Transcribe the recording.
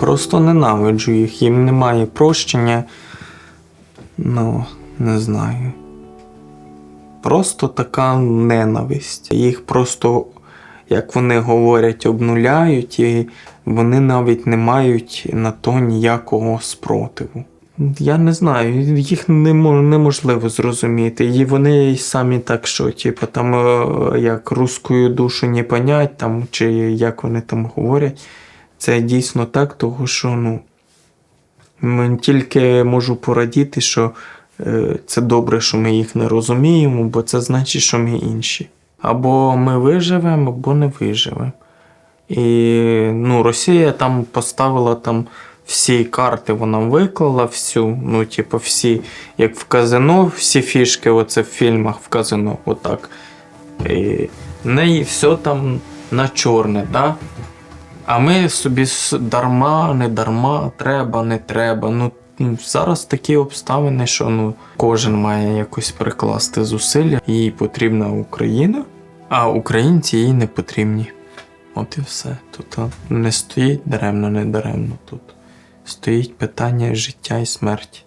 Просто ненавиджу їх, їм немає прощення. Ну, не знаю. Просто така ненависть. Їх просто, як вони говорять, обнуляють, і вони навіть не мають на то ніякого спротиву. Я не знаю, їх неможливо зрозуміти. І вони самі так, що, типу, там е, як русскую душу не понять, там, чи як вони там говорять. Це дійсно так, тому що ну, тільки можу порадіти, що е, це добре, що ми їх не розуміємо, бо це значить, що ми інші. Або ми виживемо, або не виживемо. І ну, Росія там поставила там всі карти, вона виклала всю, ну, типу, всі, як в казино, всі фішки, оце в фільмах в казино, отак. І в неї все там на чорне, да? А ми собі дарма, не дарма, треба, не треба. Ну, зараз такі обставини, що ну, кожен має якось прикласти зусилля. Їй потрібна Україна, а українці їй не потрібні. От і все. Тут не стоїть даремно, не даремно тут. Стоїть питання життя і смерті.